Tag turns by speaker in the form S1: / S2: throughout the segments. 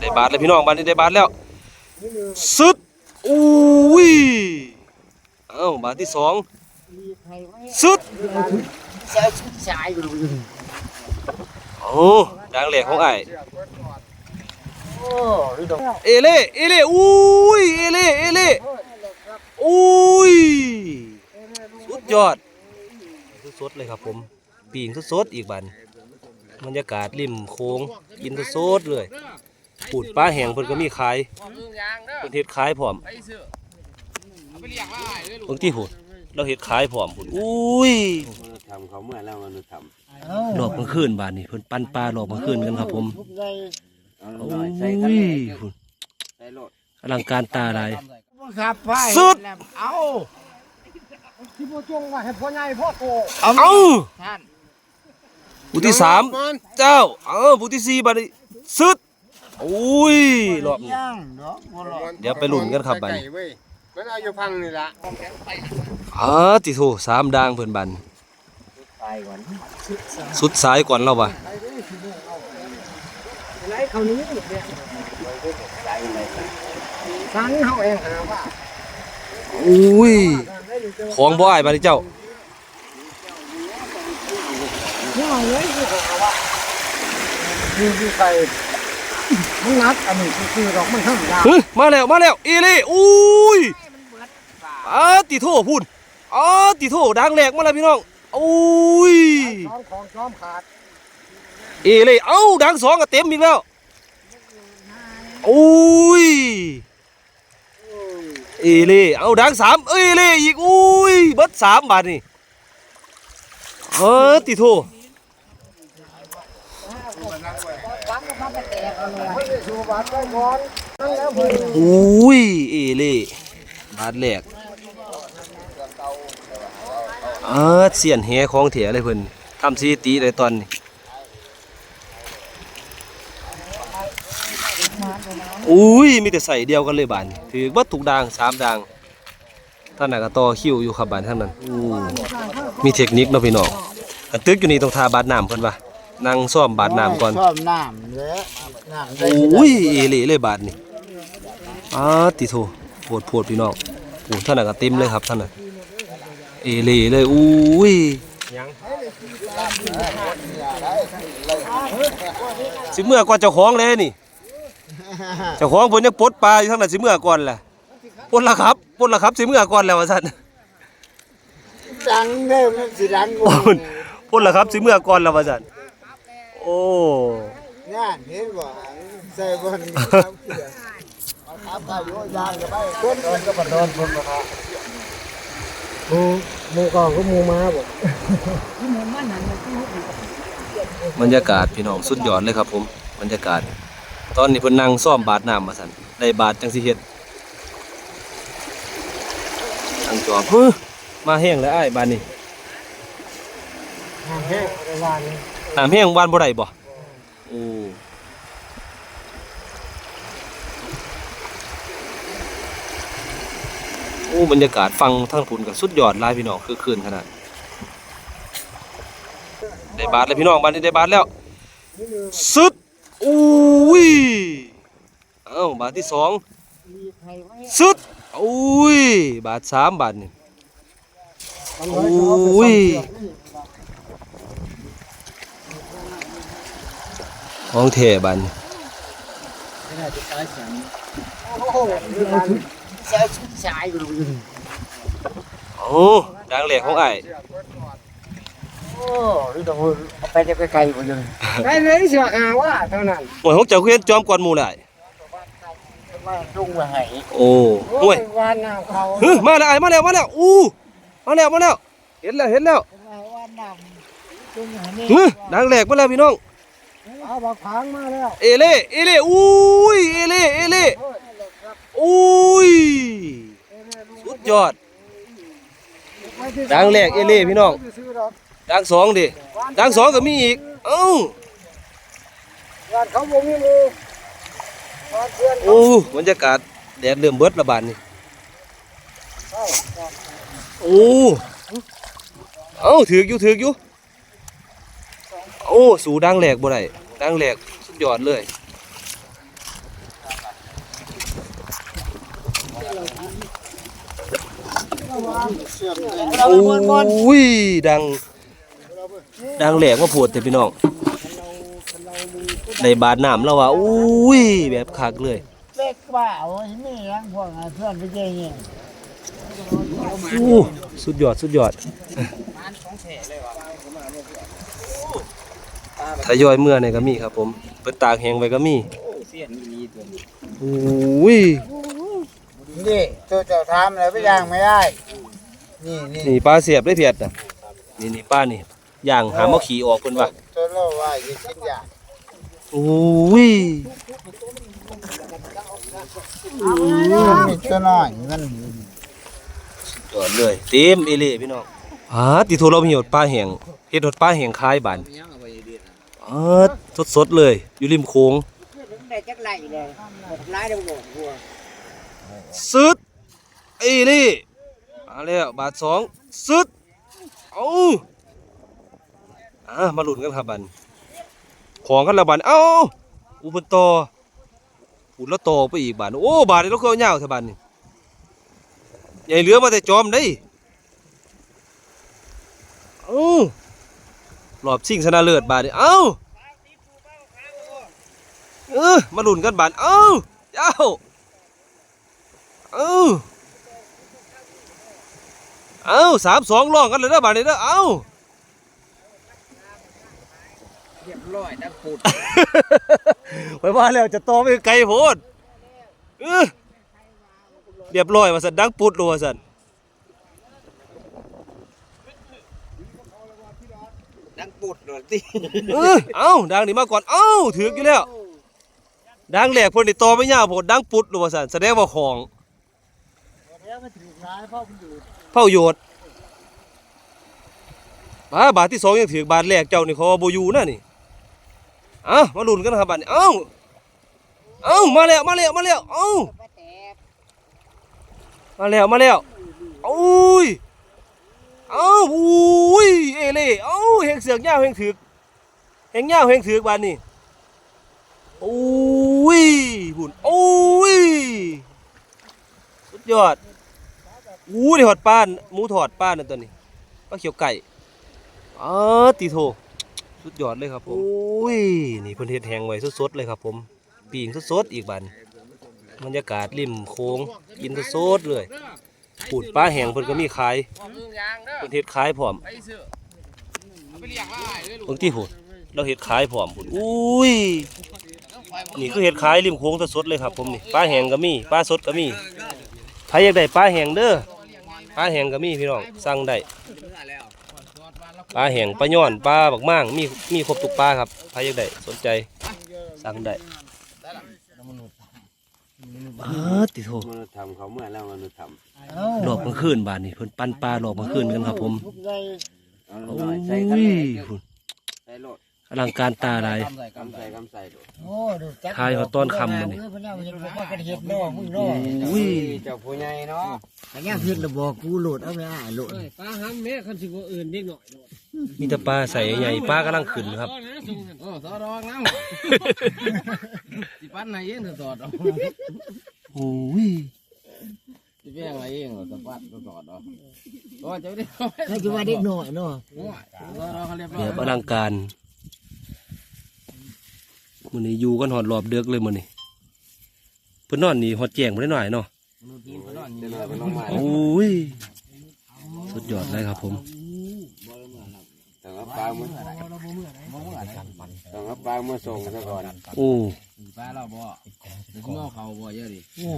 S1: ได้บาทแล้วพี่น้องบาทนี้ได้บาทแล้วสุดอุ้ยเอ้าบาทที่สองสุดโอ้ดังแหลกของไอ้เอเล่เอเล่อุ้ยเอเล่เอเล่อุ้ยสุดยอดสดเลยครับผมปีงสดๆอีกบันบรรยากาศริมโค้งกินสดๆเลย ปูดปลาแห้งเพิ่นก็มีขายเพิ่นเฮ็ดขายพร้อมเบิ่งที่หูเราเฮ็ดขายพร้อมพุ่นอุ้ย
S2: ทำเขาเมื่อแล้วมันท
S1: รอบกลางคืนบานนี่เพิ่นปั่นปลารอบกลางคืนกันครับ ผม
S3: ทุกใหญ่ำ
S2: เอา
S1: โอ้
S2: หน่อย
S1: ย
S2: ใส่กันเลย
S1: พุ่น
S2: ใส่โลด
S1: อลังการตาหลาย
S3: ครับไป
S1: สุด
S3: เอาที่พ่อจงว่าให้พ่อใหญ่พ่อโต
S1: เอ้า
S3: ท่าน
S1: ผู้ที่สามเจ้า เออผู้ที่สี่บัดนี้สุด อุ้ยรอบนี้
S3: ย่างเนาะบ่รอด
S1: เดี๋ยวไปลุ้นกันครับบัดนี้
S2: เว้ยมันเอาอยู่พังนี่ละ
S1: อ๋อติโทสามดางเพิ่นบัน
S3: ไปก่อน
S1: สุดสายก่อนเราว่ะ
S3: ไรเขานี้เนี่ยสันเฮาเองหาว่า
S1: อุ้ย ของบ่อ้ายบัดนี้เจ้า
S3: เนี่ยเลยคือหาว่าคือคือไป มันนัดอันนี้คือดอกมันธรรมดา
S1: เฮ้ยมาแล้วมาแล้วเอเล่อุ้ยอ๋อติโทพูดอ๋อติโทดังแหลกมาแล้วพี่น้องอุ้ย
S3: ซ้อมของซ้อมขาด
S1: เอเล่เอ้าดังสองก็เต็มอีกแล้วอุ้ยเอเล่เอาดังสามเอเล่อีกอุ้ยเบิดสามบาทนี่เออติโท
S3: ชูบัตรไว้ก่ อุ้
S1: ยเอเล่บาทแรกเออเสียนแหของเถียเลยเพิ่นทำสถิติได้ตอนนี้อุ้ยมีแต่ใส่เดียวกันเลยบานถือเบัดถูกดางสามดางท่านน่ะก็ต่อคิวอยู่ครับบานท่านนั้นอู้มีเทคนิคเนาะพี่น้องตึกอยู่นี่ต้องทาบาดน้ำเพิ่นว่า นั่งซ่อมบาดน้ำก่อน
S3: ซ้อมน้ำแล้วน้ำได้
S1: โอ้ยเอเล่เลยบาดนี่อ้าติโทโพดโพดพี่น้องโอ้ท่านน่ะก็เต็มเลยครับท่านน่ะเอเล่เลยอุ้ยสิเมื่อก่อนเจ้าของเลยนี่เจ้าของเพิ่นยังปลดปลาอยู่ทั้งนั้นสิเมื่อก่อนแหละปลดละครับปลดละครับสิเมื่อก่อนแล้วว่าซั่น
S3: ดังเด้อมันสิดังก
S1: ป
S3: ว่า
S1: ลดปลดละครับสิเมื่อก่อนแล้วว่าซั่น โอ้
S3: งานเห็นบ่ใส่บ่นี่ครับเพื่อเอาครับพายุยางก็ไปคนนอนก็บ่นอนคนบ่ครับหมูหมูก็ก็หมูมาบ่
S1: บรรยากาศพี่น้องสุดยอดเลยครับผมบรรยากาศ ตอนนี้เพิ่นนั่งซ่อมบาดน้ำมาสั่นได้บาดจังสิเฮ็ดทางจอมเฮ้อมาแห้งแล้วอ้ายบาดนี้
S3: ทางแห้งในวัน
S1: น้ำแห้งวานบ่ได้บ่โอ้โอ้บรรยากาศฟังทางพุ่นก็สุดยอดหลายพี่น้องคือคืนขนาดได้บาดแล้วพี่น้องบาดนี้ได้บาดแล้วสุดอุ้ยเอ้าบาทที่สองสุดอุ้ยบาทสามบาทนี่อุ้ย ของเทบัน
S3: ใส่ชุดชายอยู่
S1: โอ้ดังแหลกของไอ้าย
S3: โอ้ยดอกเอาไปจะไกลๆบ่ยังไปเลยสิว่าหาว่าเท่านั้น
S1: หวยของเจ้าเขียนจอมกวนหมู่ได้
S3: ว่าจุงไว้ให้
S1: โอ้ห่วย
S3: ว่าน้ำเขา
S1: เฮ้ยมาแล้วไอ้ายมาแล้วมาแล้วอู้มาแล้วมาแล้วเห็นแล้วเห็นแล้ว
S3: ว่าน้ำจุงให้นี่
S1: เฮ้ยดังแหลกมาแล้วพี่น้อง
S3: เอาบักผางมาแล้ว
S1: เอเล่เอเล่อุ้ยเอเล่เอเล่อุ้ยสุดยอดดังแรกเอเล่พี่น้องดังสองดิดังสองก็มีอีกเอ้า
S3: ร้านเขาบ่มีหมู่บ้านเพื่อน
S1: โอ้บรรยากาศแดดเริ่มเบิดระบาดนี่โอ้เอ้าถือกอยู่ถือกอยู่ โอ้สูดังแหลกบ่ได้ดังแหลกสุดยอดเลยโอ้ยดัง ดังแหลกว่าปวดแต่พี่น้องในบาดน้ำแล้วว่าอุ้ยแบบคักเลย
S3: เล็กเปล่าไม่ยังพวกเพื่อนไปเจอเนี่ย
S1: สุดยอดสุดยอด ทยอยเมื่อเนี่ยก็มีครับผมเปิดตากแหงไว้ก็มีโอ้ย
S3: นี่ตัวเจ้าทำอะไรไปย่างไม่ได้ นี่นี่
S1: นี่ปลาเสียบได้เพียดนะนี่นี่ป้านี่ย่างหาหมอขี่ออกคนว่ะ
S3: ตัวโลว่าจะกินยา
S1: โอ้ย
S3: ตัวน้อยมัน
S1: จอดเลยเต็มเอเล่พี่น้องอ่าติโทรเรามีหดปลาแห้งเฮ็ดหดปลาแห้งคายบาน อ่าสดๆเลย อยู่ริมโค้ง
S4: ได้จักไหลเลยหลายเด้อบ่บัว
S1: ซึดเอเล่มาแล้วบาทสองซึดเอาอ่ามาหลุนกันครับบันของกันละบันเอ้าอุปนตออุดแล้วต่อไปอีกบานโอ้บาทนี้เราเคยเอาเหย้าเถอะบันนี่ใหญ่เหลือมาแต่จอมได้เอ้า รอบชิงชนะเลิศบาทนี่เอ้าเออมาหลุนกันบานเอ้าเจ้าเอ้าเอ้าสามสองร้องกันเลยนะบาดนี้นะเอ้า
S4: เรียบร้อยดังปุด
S1: ไปว่าแล้วจะต่อไปไกลโพดเออเรียบร้อยว่าสันดังปุดรัวาสัน
S4: ดังปุดโดนติ
S1: เออเอ้าดังนี่มาก่อนเอ้าถือกอยู่แล้ว ดังแหลกเพิ่นนี่ต่อไม่ยากโพดดังปุดรัวาสันแสดงว่าของ
S3: แล้วมันถือร้ายพ่อมันอยู่
S1: เฝ้าโยดบาบาทที่สองยังถือกบาทแรกเจ้านี่เขาว่าบ่อยู่นะนี่เอ้ามาลุ้นกันนะครับบาดนี้เอ้าเอ้ามาแล้วมาแล้วมาแล้วเอ้ามาแล้วมาแล้วโอ้ยเอ้าอุ้ยเอเล่เอ้าเฮงเสือกยาเฮงถือกเฮงยาเฮงถือกบานนี่โอ้ยบุญโอ้ยสุดยอดอู้ได้หอดป้านหมูถอดป้านนั่นตัวนี้ปลาเขียวไก่อ๋อตีโทสุดยอดเลยครับผมโอ้ยนี่เพิ่นเฮ็ดแหงไว้สดๆเลยครับ ผมปีงสดๆอีกบานบรรยากาศริมโค้งกินสดๆเลย ปูดปลาแห้งเพิ่นก็มีขายเพิ่นเฮ็ดขายพร้อมบางทีพูดเราเฮ็ดขายพร้อมพูดอุ้ยนี่คือเฮ็ดขายริมโค้งสดๆเลยครับผมนี่ปลาแห้งก็มีปลาสดก็มีใครอยากได้ปลาแห้งเด้อปลาแห้งก็มีพี่น้องสั่งได้ปลาแห้งปลาย้อนปลาบักม่างมีมีครบทุกปลาครับใครอยากได้สนใจสั่งได้ อ้าติโท
S2: มนุษย์ทำเขาเมื่อแล้วมนุษย์ท
S1: หลอกกลางคืนบานนี่เพิ่นปั้นปลาหลอกกลางคืนกันครับผม
S3: ทุกใจำ
S2: เอา
S1: โอ้
S2: หน่อยใส่ทะ
S1: ย
S2: เล
S1: พุ่น
S2: ใส่โลด
S1: อลังการตาหลาย
S2: กำใส่กำใส่โลด
S3: โอ้ดูจัก
S1: ทายเขาต้อนคำมันนี่
S3: เพิ่นเอาเห็ดพวกมันกันเห็ดน้อมึงน้อ
S1: อุ้ย
S2: เจ้าผู้ใหญ่เนาะ
S3: อันนี้เห็ดระบอกกูโหลดเอาไม่ได้โหลด
S4: ปลาห้ำแม่คันสิบ่อื่นเด็กหน่อย
S1: มีแต่ปลาใส่ใหญ่ปลากำลังขึ้นครับ
S4: โอ้สอดอกน้ำสิปั้นไหนเองสอดอก
S1: โอ้ย
S4: สิแป้งอะไรเองสะปัดสอดอกโอ้จะได้
S3: ถ้าคือว่าเด็กน้อยเนาะ
S4: สอดอกเขาเรียบร้อ
S1: แบ
S4: ย
S1: บอลังการ มื้อนี้อยู่กันหอดรอบเดึกเลยมื้อนี้เพิ่นนอนนี่ฮอดแจ้งบ่ได้หน่อยเนาะ
S2: เจะนอนเป็นน้องใหม่
S1: โอ้ยสุดยอดเลยครับผม
S2: ต้องเอาปลาเมื่อต้องเอาปลาเมื่อส่งซะก่อน
S1: โอ้
S4: ปลาเราบ่สิมาเขาบ่เยอะดิ
S3: โอ้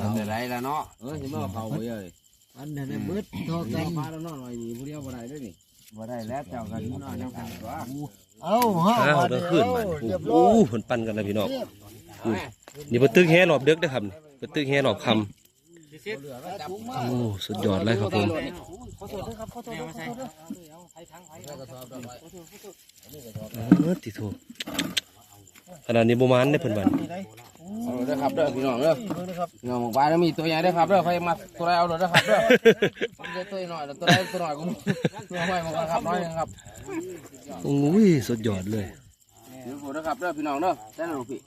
S2: ทำได้ไรแล้วเนาะ
S4: เออสิมาเขาบ่เยอะดิ
S3: อันนั้นเบิดทอกัน
S4: ปลาเรานอนหน่อยนี่ผู้เดียวบ่ได้ด้วยนี่
S2: บ่ได้แล้วเจ้ากันนอนน้ำกันตัว
S3: เอ้าฮะ
S1: อ้าวกลางคืนบาด
S3: เรียบร้
S1: โอ้
S3: อย
S1: เพิ่นปั่นกันแล้วพี่น้องอุ้ยนี่เพิ่นตึกแฮรอบเดึกเด้อครับนี่เพิ่นตึกแฮรอบค่ำโอ้สุดยอดเลยครับผมเออติโทขนาดนี้บ่มานได้เพิ่นบัน
S4: เอาเด้อครับเด้อพี่น้องเด้อพี่น้องปลาแล้วมีตัวใหญ่เด้อครับเด้อใครมาตัวใดเอาเด้อครับเด้อตัวน้อยตัวใดตัวน้อยกูตัวน้อยมาครับน้อยครับ
S1: โอ้ยสุดยอดเลย
S4: เดี๋ยวผมนะครับเด้อพี่น้องเด้อได้แล้วลูกพี่